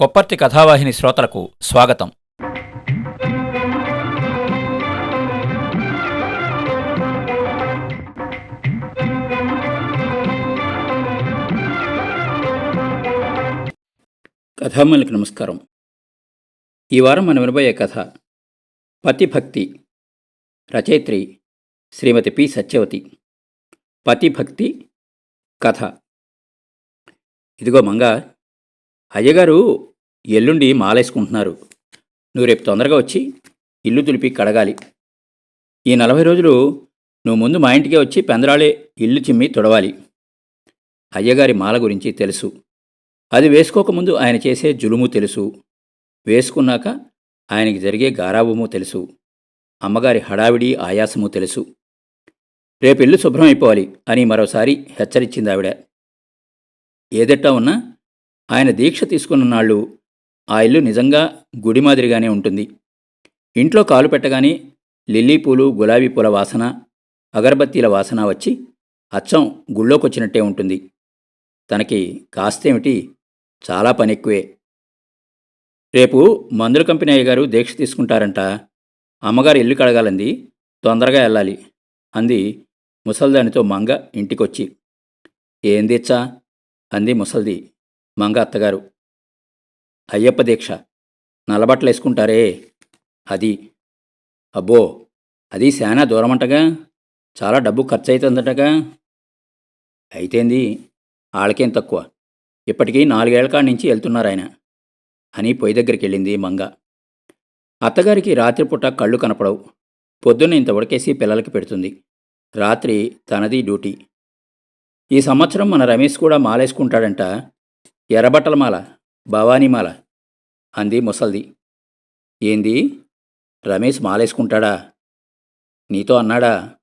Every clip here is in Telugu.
కొప్పర్తి కథావాహిని శ్రోతలకు స్వాగతం. కథామలకు నమస్కారం. ఈ వారం మనం వినబోయే కథ పతిభక్తి రచయిత్రి శ్రీమతి పి సత్యవతి. పతిభక్తి కథ. ఇదిగో మంగ అయ్యగారు ఎల్లుండి మాలేసుకుంటున్నారు. నువ్వు రేపు తొందరగా వచ్చి ఇల్లు తులిపి కడగాలి. ఈ నలభై రోజులు నువ్వు ముందు మా ఇంటికే వచ్చి పెందరాళే ఇల్లు చిమ్మి తొడవాలి. అయ్యగారి మాల గురించి తెలుసు. అది వేసుకోకముందు ఆయన చేసే జులుము తెలుసు. వేసుకున్నాక ఆయనకి జరిగే గారాబము తెలుసు. అమ్మగారి హడావిడి ఆయాసము తెలుసు. రేపు ఇల్లు శుభ్రం అయిపోవాలి అని మరోసారి హెచ్చరించింది ఆవిడ ఏదెట్టా ఉన్నా ఆయన దీక్ష తీసుకున్న నాళ్ళు ఆ ఇల్లు నిజంగా గుడి మాదిరిగానే ఉంటుంది. ఇంట్లో కాలు పెట్టగానే లిల్లీ పూలు గులాబీ పూల వాసన అగరబత్తీల వాసన వచ్చి అచ్చం గుళ్ళోకొచ్చినట్టే ఉంటుంది. తనకి కాస్తేమిటి? చాలా పని ఎక్కువే రేపు మందుల కంపెనీ అయ్యగారు దీక్ష తీసుకుంటారంట. అమ్మగారు ఇల్లు కడగాలంది తొందరగా వెళ్ళాలి అంది ముసల్దానితో మంగ ఇంటికొచ్చి. ఏందిచ్చా అంది ముసల్ది మంగ అత్తగారు. అయ్యప్ప దీక్ష. నల్లబట్టలు వేసుకుంటారే. అది. అబ్బో అది శానా దూరమంటగా. చాలా డబ్బు ఖర్చు అవుతుందటగా అయితేంది ఆళ్ళకేం తక్కువ. ఇప్పటికీ నాలుగేళ్ళ కాడి నుంచి వెళ్తున్నారు ఆయన అని పొయ్యి దగ్గరికి వెళ్ళింది మంగ. అత్తగారికి రాత్రిపూట కళ్ళు కనపడవు. పొద్దున్న ఇంత ఉడకేసి పిల్లలకి పెడుతుంది. రాత్రి తనది డ్యూటీ. ఈ సంవత్సరం మన రమేష్ కూడా మాలేసుకుంటాడంట. ఎర్రబట్టల మాల భవానీమాల అంది ముసల్ది. ఏంది? రమేష్ మాలేసుకుంటాడా? నీతో అన్నాడా?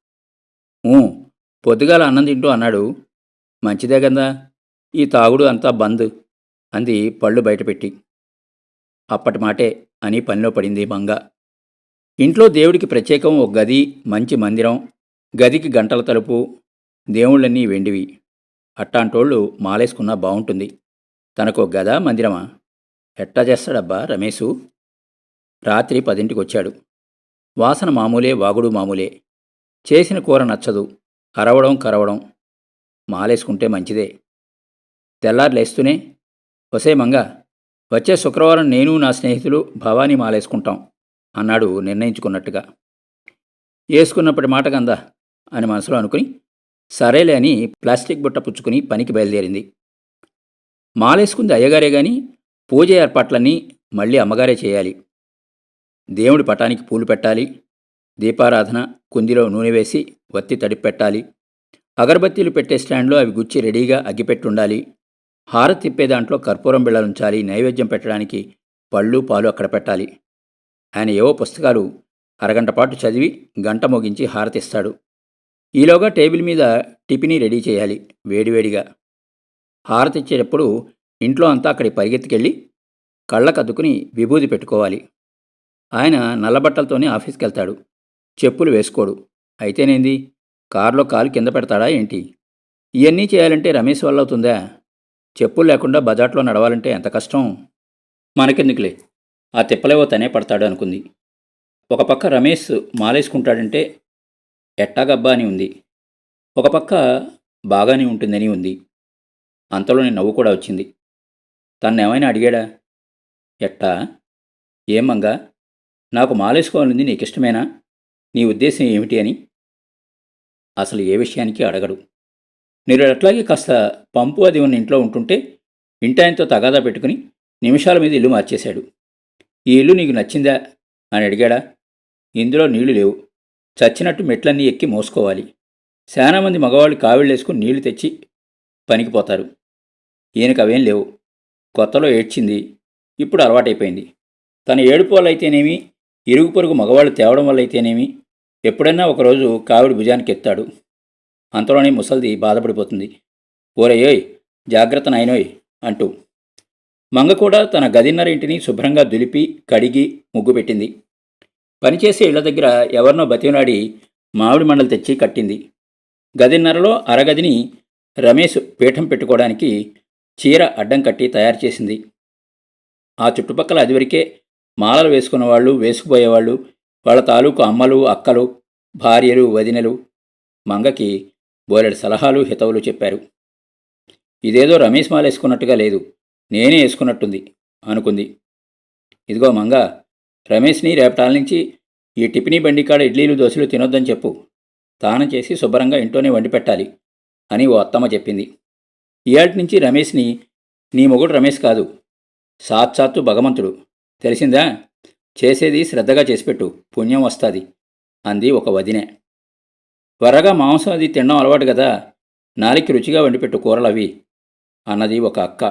ఊ పొద్దుగాల అన్నం తింటూ అన్నాడు. మంచిదే కదా ఈ తాగుడు అంతా బంద్ అంది పళ్ళు బయటపెట్టి. అప్పటి మాటే అని పనిలో పడింది మంగ. ఇంట్లో దేవుడికి ప్రత్యేకం ఒక గది మంచి మందిరం గదికి గంటల తలుపు దేవుళ్ళన్నీ వెండివి. అట్టాంటోళ్ళు మాలేసుకున్నా బాగుంటుంది తనకు ఒక గదా మందిరమా? ఎట్టా చేస్తాడబ్బా రమేశు? రాత్రి పదింటికి వచ్చాడు వాసన మామూలే వాగుడు మామూలే. చేసిన కూర నచ్చదు. అరవడం కరవడం. మాలేసుకుంటే మంచిదే. తెల్లారు లేస్తూనే వసే మంగ వచ్చే శుక్రవారం నేను నా స్నేహితులు భవానీ మాలేసుకుంటాం అన్నాడు నిర్ణయించుకున్నట్టుగా. వేసుకున్నప్పటి మాట కందా అని మనసులో అనుకుని సరేలే అని ప్లాస్టిక్ బుట్ట పుచ్చుకుని పనికి బయలుదేరింది. మాలేసుకుంది అయ్యగారే గాని పూజ ఏర్పాట్లన్నీ మళ్ళీ అమ్మగారే చేయాలి. దేవుడి పటానికి పూలు పెట్టాలి. దీపారాధన కుందిలో నూనె వేసి వత్తి తడిపి పెట్టాలి. అగరబత్తీలు పెట్టే స్టాండ్లో అవి గుచ్చి రెడీగా అగ్గిపెట్టుండాలి. హారతి తిప్పే దాంట్లో కర్పూరం బిళ్ళలుంచాలి. నైవేద్యం పెట్టడానికి పళ్ళు పాలు అక్కడ పెట్టాలి. ఆయన ఏవో పుస్తకాలు అరగంట పాటు చదివి గంట మోగించి హారతిస్తాడు. ఈలోగా టేబుల్ మీద టిఫిని రెడీ చేయాలి వేడివేడిగా. హారతిచ్చేటప్పుడు ఇంట్లో అంతా అక్కడికి పరిగెత్తికెళ్ళి కళ్ళకద్దుకుని విభూది పెట్టుకోవాలి. ఆయన నల్లబట్టలతోనే ఆఫీస్కి వెళ్తాడు చెప్పులు వేసుకోడు. అయితేనేంది? కారులో కాలు కింద పెడతాడా ఏంటి? ఇవన్నీ చేయాలంటే రమేష్ వల్ల అవుతుందా? చెప్పులు లేకుండా బజాట్లో నడవాలంటే ఎంత కష్టం? మనకెందుకులే? ఆ తిప్పలేవో తనే పడతాడు అనుకుంది. ఒక పక్క రమేష్ మాలేసుకుంటాడంటే ఎట్టాగబ్బా అని ఉంది. ఒక పక్క బాగానే ఉంటుందని ఉంది. అంతలోనే నవ్వు కూడా వచ్చింది. తన్నేమైనా అడిగాడా? ఎట్టా? ఏమంగా నాకు మాలేసుకోవాలని నీకు ఇష్టమేనా నీ ఉద్దేశం ఏమిటి అని? అసలు ఏ విషయానికి అడగడు. మీరు అట్లాగే కాస్త పంపు అది ఉన్న ఇంట్లో ఉంటుంటే ఇంటాయనతో తగాదా పెట్టుకుని నిమిషాల మీద ఇల్లు మార్చేశాడు. ఈ ఇల్లు నీకు నచ్చిందా? అని అడిగాడా. ఇందులో నీళ్ళు లేవు. చచ్చినట్టు మెట్లన్నీ ఎక్కి మోసుకోవాలి. చాలామంది మగవాళ్ళు కావిళ్ళేసుకుని నీళ్ళు తెచ్చి పనికిపోతారు ఈయనకు అవేం లేవు. కొత్తలో ఏడ్చింది. ఇప్పుడు అలవాటైపోయింది. తన ఏడుపు వల్లైతేనేమి అయితేనేమి ఇరుగు పొరుగు మగవాళ్ళు తేవడం వల్ల అయితేనేమి ఎప్పుడైనా ఒకరోజు కావిడి భుజానికి ఎత్తాడు అంతలోనే ముసల్ది బాధపడిపోతుంది. ఓరయ్యోయ్ జాగ్రత్త నాయనోయ్ అంటూ. మంగ కూడా తన గదిన్నర ఇంటిని శుభ్రంగా దులిపి కడిగి ముగ్గు పెట్టింది. పనిచేసే ఇళ్ళ దగ్గర ఎవరినో బతినాడి మామిడి మండలు తెచ్చి కట్టింది. గదిన్నరలో అరగదిని రమేష్ పీఠం పెట్టుకోవడానికి చీర అడ్డం కట్టి తయారు చేసింది. ఆ చుట్టుపక్కల అదివరకే మాలలు వేసుకున్న వాళ్ళు వేసుకుపోయేవాళ్ళు వాళ్ళ తాలూకు అమ్మలు అక్కలు భార్యలు వదినలు మంగకి బోలెడు సలహాలు హితవులు చెప్పారు. ఇదేదో రమేష్ మాల వేసుకున్నట్టుగా లేదు నేనే వేసుకున్నట్టుంది అనుకుంది. ఇదిగో మంగ రమేష్ని రేపటాల నుంచి ఈ టిఫినీ బండి కాడ ఇడ్లీలు దోశలు తినొద్దని చెప్పు. తానం చేసి శుభ్రంగా ఇంట్లోనే వండి పెట్టాలి అని ఓ అత్తమ్మ చెప్పింది. ఇయాటి నుంచి రమేష్ని? నీ మొగుడు రమేష్ కాదు. సాక్షాత్తు భగవంతుడు. తెలిసిందా? చేసేది శ్రద్ధగా చేసిపెట్టు. పుణ్యం వస్తుంది. అంది ఒక వదినే. త్వరగా మాంసం అది తినడం అలవాటు కదా నాలికి రుచిగా వండిపెట్టు కూరలు అవి అన్నది ఒక అక్క.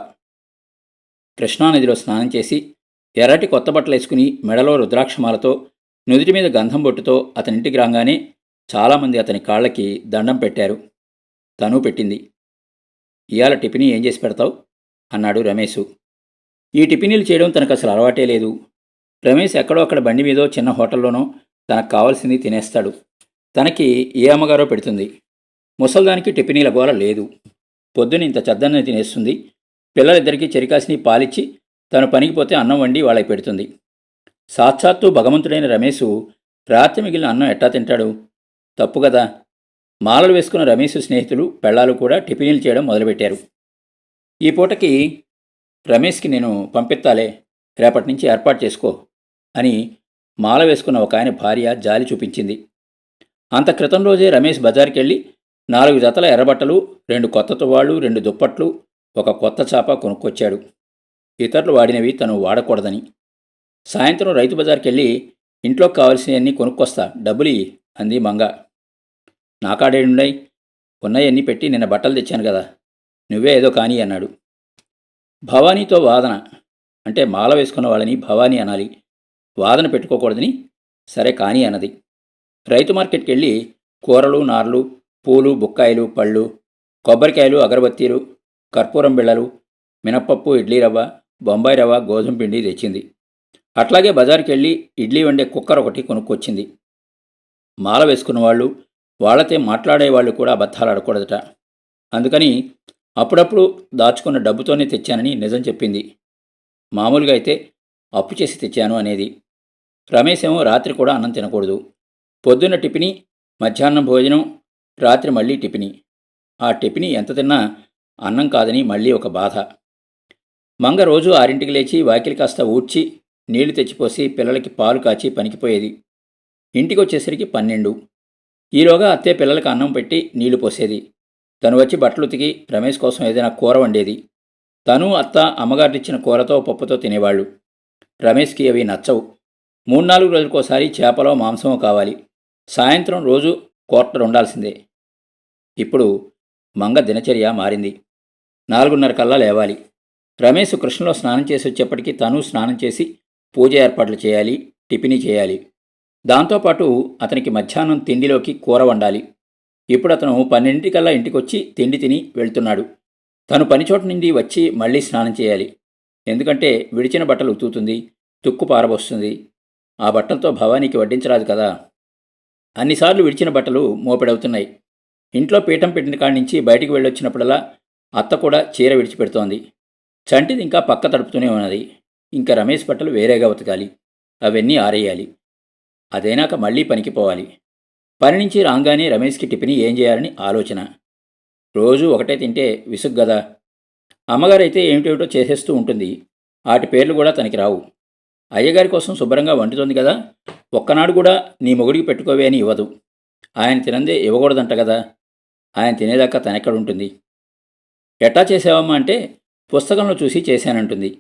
కృష్ణానదిలో స్నానం చేసి ఎర్రటి కొత్త బట్టలు వేసుకుని మెడలో రుద్రాక్షమాలతో నుదుటి మీద గంధం బొట్టుతో అతనింటికి రాగానే చాలామంది అతని కాళ్ళకి దండం పెట్టారు. తను పెట్టింది. ఇవాళ టిఫినీ ఏం చేసి పెడతావు? అన్నాడు రమేషు ఈ టిఫినీలు చేయడం తనకు అసలు అలవాటే లేదు. రమేష్ ఎక్కడో అక్కడ బండి మీదో చిన్న హోటల్లోనో తనకు కావాల్సింది తినేస్తాడు. తనకి ఏ అమ్మగారో పెడుతుంది. ముసల్దానికి టిఫినీల గోల లేదు. పొద్దున ఇంత చెద్దన్న తినేస్తుంది. పిల్లలిద్దరికీ చెరికాసిని పాలిచ్చి తను పనికి పోతే అన్నం వండి వాళ్ళకి పెడుతుంది. సాక్షాత్తు భగవంతుడైన రమేషు రాత్రి మిగిలిన అన్నం ఎట్టా తింటాడు? తప్పు కదా. మాలలు వేసుకున్న రమేష్ స్నేహితులు పెళ్ళాలు కూడా టిఫిన్లు చేయడం మొదలుపెట్టారు. ఈ పూటకి రమేష్కి నేను పంపిస్తాలే రేపటి నుంచి ఏర్పాటు చేసుకో అని మాల వేసుకున్న ఒక ఆయన భార్య జాలి చూపించింది. అంత క్రితం రోజే రమేష్ బజార్కి వెళ్ళి నాలుగు జతల ఎర్రబట్టలు రెండు కొత్త తువాళ్ళు రెండు దుప్పట్లు ఒక కొత్త చాప కొనుక్కొచ్చాడు. ఇతరులు వాడినవి తను వాడకూడదని. సాయంత్రం రైతు బజార్కి వెళ్ళి ఇంట్లోకి కావాల్సినవన్నీ కొనుక్కొస్తా డబ్బులు అంది మంగ. నాకాడేడున్నాయి ఉన్నాయన్నీ పెట్టి నిన్న బట్టలు తెచ్చాను కదా నువ్వే ఏదో కానీ అన్నాడు. భవానీతో వాదన అంటే మాల వేసుకున్న వాళ్ళని భవానీ అనాలి వాదన పెట్టుకోకూడదని సరే కాని అన్నది. రైతు మార్కెట్కి వెళ్ళి కూరలు నార్లు పూలు బుక్కాయలు పళ్ళు కొబ్బరికాయలు అగరబత్తీలు కర్పూరం బిళ్ళలు మినప్పప్పు ఇడ్లీ రవ్వ బొంబాయి రవ్వ గోధుమ పిండి తెచ్చింది. అట్లాగే బజార్కి వెళ్ళి ఇడ్లీ వండే కుక్కర్ ఒకటి కొనుక్కొచ్చింది. మాల వేసుకున్న వాళ్ళు వాళ్ళతే మాట్లాడేవాళ్ళు కూడా అబద్ధాలు ఆడకూడదట. అందుకని అప్పుడప్పుడు దాచుకున్న డబ్బుతోనే తెచ్చానని నిజం చెప్పింది. మామూలుగా అయితే అప్పు చేసి తెచ్చాను అనేది. రమేష్ ఏమో రాత్రి కూడా అన్నం తినకూడదు. పొద్దున్న టిఫిని మధ్యాహ్నం భోజనం రాత్రి మళ్ళీ టిఫిని. ఆ టిఫిని ఎంత తిన్నా అన్నం కాదని మళ్ళీ ఒక బాధ. మంగ రోజు ఆరింటికి లేచి వాకిలి కాస్త ఊడ్చి నీళ్ళు తెచ్చిపోసి పిల్లలకి పాలు కాచి పనికిపోయేది. ఇంటికి వచ్చేసరికి పన్నెండు. ఈలోగా అత్తే పిల్లలకి అన్నం పెట్టి నీళ్ళు పోసేది. తను వచ్చి బట్టలు ఉతికి రమేష్ కోసం ఏదైనా కూర వండేది. తను అత్త అమ్మగారిచ్చిన కూరతో పప్పుతో తినేవాళ్ళు. రమేష్కి అవి నచ్చవు. మూడు నాలుగు రోజులకోసారి చేపలో మాంసమో కావాలి. సాయంత్రం రోజు క్వార్టర్ ఉండాల్సిందే. ఇప్పుడు మంగ దినచర్య మారింది. నాలుగున్నర కల్లా లేవాలి. రమేష్ కృష్ణలో స్నానం చేసి వచ్చేప్పటికీ తను స్నానం చేసి పూజ ఏర్పాట్లు చేయాలి టిఫినీ చేయాలి. దాంతోపాటు అతనికి మధ్యాహ్నం తిండిలోకి కూర వండాలి. ఇప్పుడు అతను పన్నెండింటికల్లా ఇంటికొచ్చి తిండి తిని వెళ్తున్నాడు. తను పనిచోట నుండి వచ్చి మళ్ళీ స్నానం చేయాలి. ఎందుకంటే విడిచిన బట్టలు ఉతుకుతుంది తుక్కు పారబోస్తుంది. ఆ బట్టలతో భవానీకి వడ్డించరాదు కదా. అన్నిసార్లు విడిచిన బట్టలు మోపెడవుతున్నాయి. ఇంట్లో పీఠం పెట్టిన కాడి నుంచి బయటికి వెళ్ళొచ్చినప్పుడల్లా అత్త కూడా చీర విడిచిపెడుతోంది. చంటిది ఇంకా పక్క తడుపుతూనే ఉన్నది. ఇంకా రమేష్ బట్టలు వేరేగా ఉతకాలి. అవన్నీ ఆరేయాలి. అదైనాక మళ్ళీ పనికి పోవాలి. పని నుంచి రాగానే రమేష్కి టిఫిన్ ఏం చేయాలని ఆలోచన. రోజు ఒకటే తింటే విసుగు కదా అమ్మగారైతే ఏమిటేమిటో చేసేస్తూ ఉంటుంది. వాటి పేర్లు కూడా తనకి రావు. అయ్యగారి కోసం శుభ్రంగా వండుతుంది కదా ఒక్కనాడు కూడా నీ మొగుడికి పెట్టుకోవే అని ఇవ్వదు. ఆయన తినందే ఇవ్వకూడదంట కదా ఆయన తినేదాకా తనెక్కడుంటుంది? ఎట్టా చేసావమ్మా అంటే పుస్తకంలో చూసి చేశానంటుంది.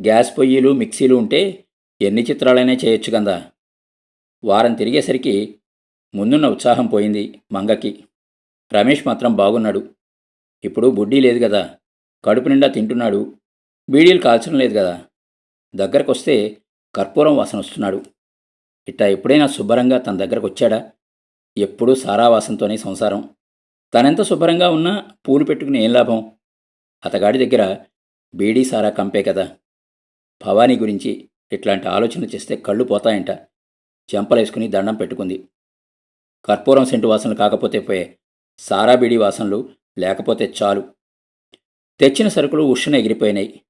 గ్యాస్ పొయ్యిలు మిక్సీలు ఉంటే ఎన్ని చిత్రాలైనా చేయొచ్చు కదా వారం తిరిగేసరికి ముందున్న ఉత్సాహం పోయింది మంగకి. రమేష్ మాత్రం బాగున్నాడు. ఇప్పుడు బుడ్డీ లేదు కదా కడుపు నిండా తింటున్నాడు. బీడీలు కాల్చడం లేదు కదా దగ్గరకొస్తే కర్పూరం వాసన వస్తున్నాడు. ఇట్టా ఎప్పుడైనా శుభ్రంగా తన దగ్గరకు వచ్చాడా ఎప్పుడూ సారా వాసంతోనే సంసారం. తనెంత శుభ్రంగా ఉన్నా పూలు పెట్టుకుని ఏం లాభం? అతగాడి దగ్గర బీడీ సారా కంపే కదా. భవానీ గురించి ఇట్లాంటి ఆలోచన చేస్తే కళ్ళు పోతాయంట. చెంపలేసుకుని దండం పెట్టుకుంది. కర్పూరం సెంటు వాసనలు కాకపోతే పోయే సారాబీడి వాసనలు లేకపోతే చాలు. తెచ్చిన సరుకులు ఉష్ణ ఎగిరిపోయినాయి.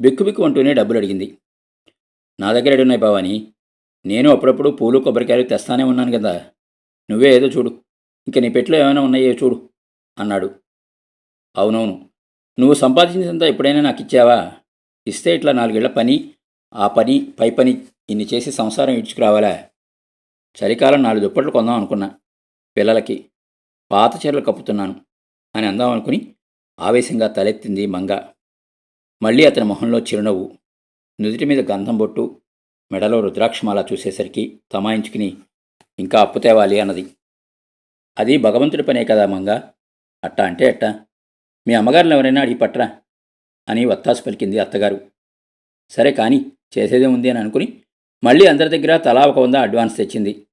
బిక్కుబిక్కు అంటూనే డబ్బులు అడిగింది. నా దగ్గర ఉన్నాయి బావాని నేను అప్పుడప్పుడు పూలు కొబ్బరికాయలు తెస్తానే ఉన్నాను కదా. నువ్వే ఏదో చూడు. ఇంక నీ పెట్లో ఏమైనా ఉన్నాయో చూడు అన్నాడు. అవునవును. నువ్వు సంపాదించినంత ఎప్పుడైనా నాకు ఇచ్చావా ఇస్తే ఇట్లా నాలుగేళ్ళ పని ఆ పని పై పని ఇన్ని చేసి సంసారం ఇడ్చుకురావాలా? చలికాలం నాలుగు దుప్పట్లు కొందాం అనుకున్నా. పిల్లలకి పాత చీరలు కప్పుతున్నాను అని అందాం అనుకుని ఆవేశంగా తలెత్తింది మంగ. మళ్ళీ అతని మొహంలో చిరునవ్వు. నుదుటి మీద గంధం బొట్టు మెడలో రుద్రాక్షమాల చూసేసరికి తమాయించుకుని ఇంకా అప్పు తేవాలి అన్నది. అది భగవంతుడి పనే కదా మంగ? అట్టా అంటే అట్టా? మీ అమ్మగారిని ఎవరైనా అడిగి పట్రా అని వత్తాసు పలికింది అత్తగారు. సరే కానీ చేసేదే ఉంది అని అనుకుని మళ్ళీ అందరి దగ్గర తలా ఒక వంద అడ్వాన్స్ తెచ్చింది.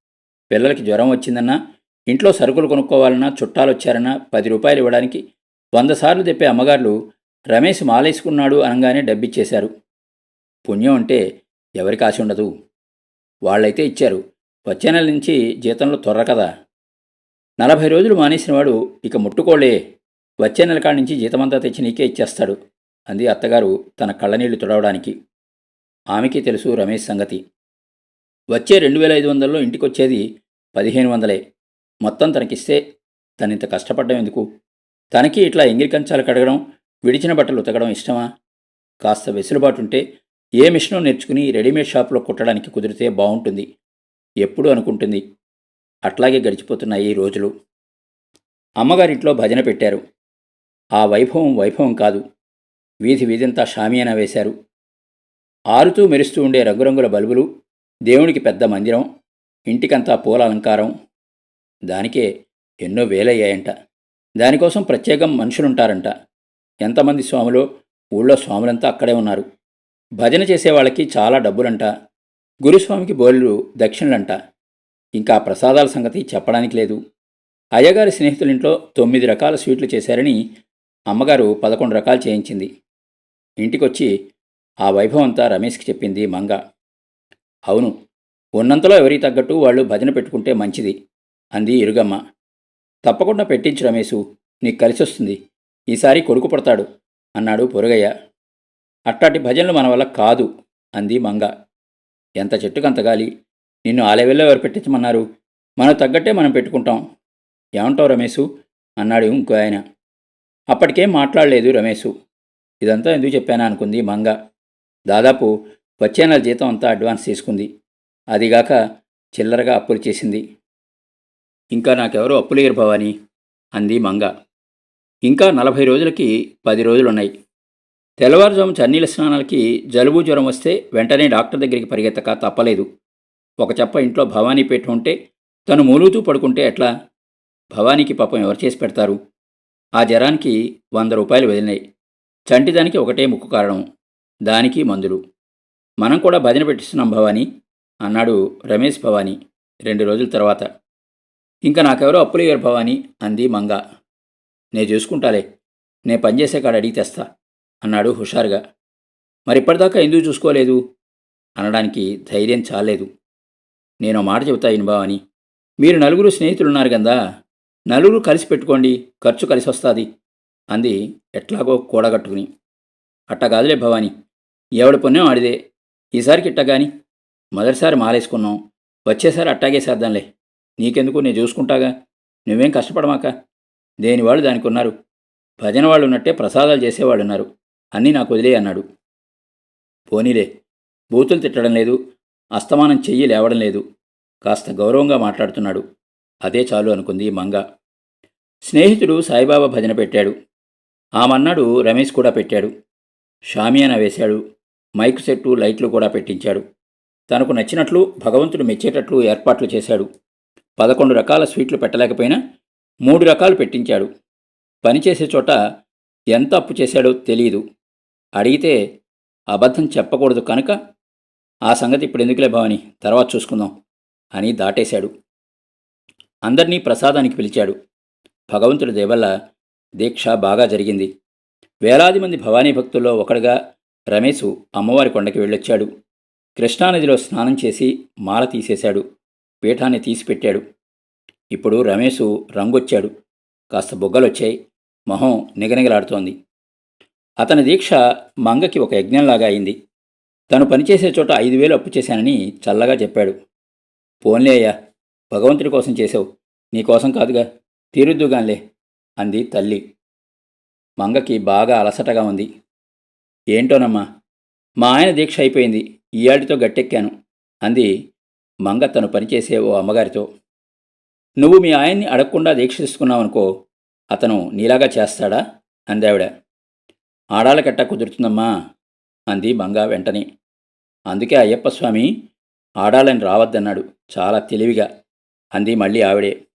పిల్లలకి జ్వరం వచ్చిందన్నా ఇంట్లో సరుకులు కొనుక్కోవాలన్నా చుట్టాలు వచ్చారన్నా పది రూపాయలు ఇవ్వడానికి వంద సార్లు తెప్పే అమ్మగారులు రమేష్ మాలేసుకున్నాడు అనగానే డబ్బిచ్చేశారు. పుణ్యం అంటే ఎవరికి ఆశ ఉండదు. వాళ్ళైతే ఇచ్చారు. వచ్చే నెల నుంచి జీతంలో త్వర కదా. నలభై రోజులు మానేసినవాడు ఇక ముట్టుకోలే వచ్చే నెల కాడి నుంచి జీతమంతా తెచ్చి నీకే ఇచ్చేస్తాడు అంది అత్తగారు తన కళ్ళనీళ్ళు తుడవడానికి. ఆమెకి తెలుసు రమేష్ సంగతి. వచ్చే రెండు వేల ఐదు వందల్లో ఇంటికొచ్చేది పదిహేను వందలే. మొత్తం తనకిస్తే తనింత కష్టపడ్డం ఎందుకు? తనకి ఇట్లా ఎంగిరికంచాలు కడగడం విడిచిన బట్టలు ఉతకడం ఇష్టమా? కాస్త వెసులుబాటుంటే ఏ మిషనో నేర్చుకుని రెడీమేడ్ షాప్లో కుట్టడానికి కుదిరితే బాగుంటుంది ఎప్పుడు అనుకుంటుంది? అట్లాగే గడిచిపోతున్నాయి ఈ రోజులు. అమ్మగారింట్లో భజన పెట్టారు. ఆ వైభవం వైభవం కాదు. వీధి వీధింతా షామియానా వేశారు. ఆరుతూ మెరుస్తూ ఉండే రంగురంగుల బల్బులు దేవునికి పెద్ద మందిరం ఇంటికంతా పూల అలంకారం దానికే ఎన్నో వేలయ్యాయంట. దానికోసం ప్రత్యేకం మనుషులుంటారంట. ఎంతమంది స్వాములు ఊళ్ళో స్వాములంతా అక్కడే ఉన్నారు. భజన చేసేవాళ్ళకి చాలా డబ్బులంట. గురుస్వామికి బోళ్ళు దక్షిణలంట. ఇంకా ప్రసాదాల సంగతి చెప్పడానికి లేదు. అయ్యగారి స్నేహితులింట్లో తొమ్మిది రకాల స్వీట్లు చేశారని అమ్మగారు పదకొండు రకాలు చేయించింది. ఇంటికొచ్చి ఆ వైభవం అంతా రమేష్కి చెప్పింది మంగ. అవును ఉన్నంతలో ఎవరికి తగ్గట్టు వాళ్ళు భజన పెట్టుకుంటే మంచిది అంది ఇరుగమ్మ. తప్పకుండా పెట్టించు రమేశు నీకు కలిసొస్తుంది. ఈసారి కొడుకు పడతాడు అన్నాడు పొరుగయ్య. అట్టాటి భజనలు మన వల్ల కాదు అంది మంగ. ఎంత చెట్టుకంత గాలి నిన్ను ఆ లెవెల్లో ఎవరు పెట్టించమన్నారు? మనం తగ్గట్టే మనం పెట్టుకుంటాం. ఏమంటావు రమేశు అన్నాడు ఇంకో ఆయన. అప్పటికేం మాట్లాడలేదు రమేశు. ఇదంతా ఎందుకు చెప్పానా అనుకుంది మంగ. దాదాపు వచ్చే నెల జీతం అంతా అడ్వాన్స్ తీసుకుంది. అదిగాక చిల్లరగా అప్పులు చేసింది. ఇంకా నాకెవరో అప్పులేరు భవాని అంది మంగ. ఇంకా నలభై రోజులకి పది రోజులున్నాయి. తెల్లవారుజాము చన్నీళ్ళ స్నానాలకి జలుబు జ్వరం వస్తే వెంటనే డాక్టర్ దగ్గరికి పరిగెత్తక తప్పలేదు. ఒక చెప్ప ఇంట్లో భవానీ పెట్టి ఉంటే తను మూలుగుతూ పడుకుంటే ఎట్లా? భవానీకి పాపం ఎవరు చేసి పెడతారు? ఆ జ్వరానికి వంద రూపాయలు వదిలినాయి. చంటిదానికి ఒకటే ముక్కు కారణం. దానికి మందులు. మనం కూడా భజన పెట్టిస్తున్నాం భవానీ అన్నాడు రమేష్ భవానీ రెండు రోజుల తర్వాత. ఇంకా నాకెవరో అప్పులేయరు ఇవ్వరు భవానీ అంది మంగ. నే చూసుకుంటాలే నే పనిచేసే కాడ అడిగి తెస్తా అన్నాడు హుషారుగా. మరిప్పటిదాకా ఎందుకు చూసుకోలేదు? అనడానికి ధైర్యం చాలేదు నేను మాట చెబుతా భవాని మీరు నలుగురు స్నేహితులున్నారు కదా నలుగురు కలిసి పెట్టుకోండి ఖర్చు కలిసి వస్తుంది అంది ఎట్లాగో కూడగట్టుకుని. అట్ట కాదులే భవాని ఎవడి పుణ్యం ఆడిదే ఈసారికి ఇట్ట మొదటిసారి మాలేసుకున్నాం వచ్చేసారి అట్టాగే చేద్దాంలే నీకెందుకు? నేను చూసుకుంటాగా. నువ్వేం కష్టపడమాక? దేనివాళ్ళు దానికి ఉన్నారు భజన వాళ్ళు ఉన్నట్టే ప్రసాదాలు చేసేవాళ్ళు ఉన్నారు అన్నీ నాకు వదిలే అన్నాడు. పోనీలే. బూతులు తిట్టడం లేదు. అస్తమానం చెయ్యి లేవడం లేదు. కాస్త గౌరవంగా మాట్లాడుతున్నాడు. అదే చాలు అనుకుంది మంగ. స్నేహితుడు సాయిబాబా భజన పెట్టాడు. ఆమన్నాడు రమేష్ కూడా పెట్టాడు. షామియానా వేశాడు. మైక్ సెట్టు లైట్లు కూడా పెట్టించాడు. తనకు నచ్చినట్లు భగవంతుడు మెచ్చేటట్లు ఏర్పాట్లు చేశాడు. పదకొండు రకాల స్వీట్లు పెట్టలేకపోయినా మూడు రకాలు పెట్టించాడు. పనిచేసే చోట ఎంత అప్పు చేశాడో తెలియదు అడిగితే అబద్ధం చెప్పకూడదు కనుక ఆ సంగతి ఇప్పుడు ఎందుకులే భవాని తర్వాత చూసుకుందాం అని దాటేశాడు. అందర్నీ ప్రసాదానికి పిలిచాడు. భగవంతుడి దేవల్ల దీక్ష బాగా జరిగింది. వేలాది మంది భవానీ భక్తుల్లో ఒకడుగా రమేష్ అమ్మవారి కొండకి వెళ్ళొచ్చాడు. కృష్ణానదిలో స్నానం చేసి మాల తీసేశాడు. పీఠాన్ని తీసిపెట్టాడు. ఇప్పుడు రమేషు రంగొచ్చాడు. కాస్త బొగ్గలొచ్చాయి. మొహం నిగనిగలాడుతోంది. అతని దీక్ష మంగకి ఒక యజ్ఞంలాగా అయింది. తను పనిచేసే చోట ఐదు వేలు అప్పు చేశానని చల్లగా చెప్పాడు. పోన్లే అయ్యా భగవంతుడి కోసం చేసావు నీకోసం కాదుగా తీరుద్దుగాన్లే అంది తల్లి. మంగకి బాగా అలసటగా ఉంది. ఏంటోనమ్మా? మా ఆయన దీక్ష అయిపోయింది. ఈయాడితో గట్టెక్కాను. అంది మంగ తను పనిచేసే ఓ అమ్మగారితో. నువ్వు మీ ఆయన్ని అడగకుండా దీక్ష తీసుకున్నావనుకో అతను నీలాగా చేస్తాడా? అందావిడ. ఆడాలకట్టా కుదురుతుందమ్మా అంది మంగ వెంటనే. అందుకే అయ్యప్ప స్వామి ఆడాలని రావద్దన్నాడు చాలా తెలివిగా అంది మళ్ళీ ఆవిడే.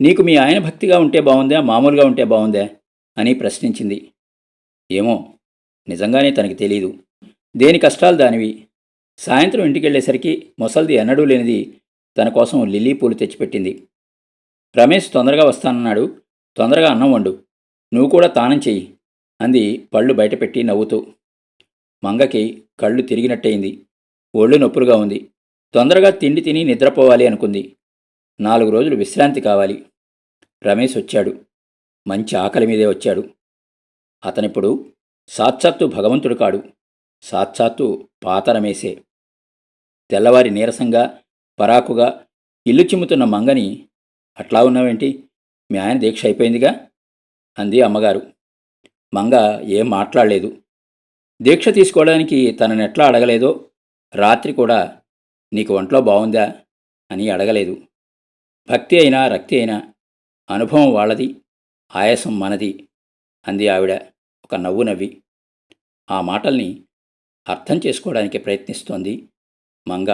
నీకు మీ ఆయన భక్తిగా ఉంటే బాగుందా మామూలుగా ఉంటే బాగుందా అని ప్రశ్నించింది. ఏమో నిజంగానే తనకి తెలియదు దేని కష్టాలు దానివి? సాయంత్రం ఇంటికెళ్ళేసరికి మొసల్ది ఎన్నడూ లేనిది తన కోసం లిల్లీ పూలు తెచ్చిపెట్టింది. రమేష్ తొందరగా వస్తానన్నాడు. తొందరగా అన్నం వండు. నువ్వు కూడా తానం చెయ్యి అంది పళ్ళు బయటపెట్టి నవ్వుతూ. మంగకి కళ్ళు తిరిగినట్టయింది. ఒళ్ళు నొప్పులుగా ఉంది. తొందరగా తిండి తిని నిద్రపోవాలి అనుకుంది. నాలుగు రోజులు విశ్రాంతి కావాలి. రమేష్ వచ్చాడు. మంచి ఆకలి మీదే వచ్చాడు. అతనిప్పుడు సాక్షాత్తు భగవంతుడు కాడు. సాక్షాత్తు పాతరమేసే. తెల్లవారి నీరసంగా పరాకుగా ఇల్లు చిమ్ముతున్న మంగని అట్లా ఉన్నావేంటి? మీ ఆయన దీక్ష అయిపోయిందిగా? అంది అమ్మగారు. మంగ ఏం మాట్లాడలేదు. దీక్ష తీసుకోవడానికి తనని ఎట్లా అడగలేదో రాత్రి కూడా నీకు ఒంట్లో బాగుందా అని అడగలేదు. భక్తి అయినా రక్తి అయినా అనుభవం వాళ్ళది ఆయాసం మనది అంది ఆవిడ. ఒక నవ్వు నవ్వి ఆ మాటల్ని అర్థం చేసుకోవడానికి ప్రయత్నిస్తోంది మంగ.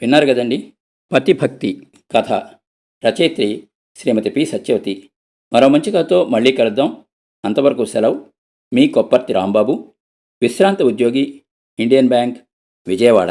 విన్నారు కదండి? పతిభక్తి కథ. రచయిత్రి శ్రీమతి పి. సత్యవతి. మరో మంచి కథతో మళ్ళీ కలుద్దాం. అంతవరకు సెలవు. మీ కొప్పర్తి రాంబాబు. విశ్రాంత ఉద్యోగి ఇండియన్ బ్యాంక్ విజయవాడ.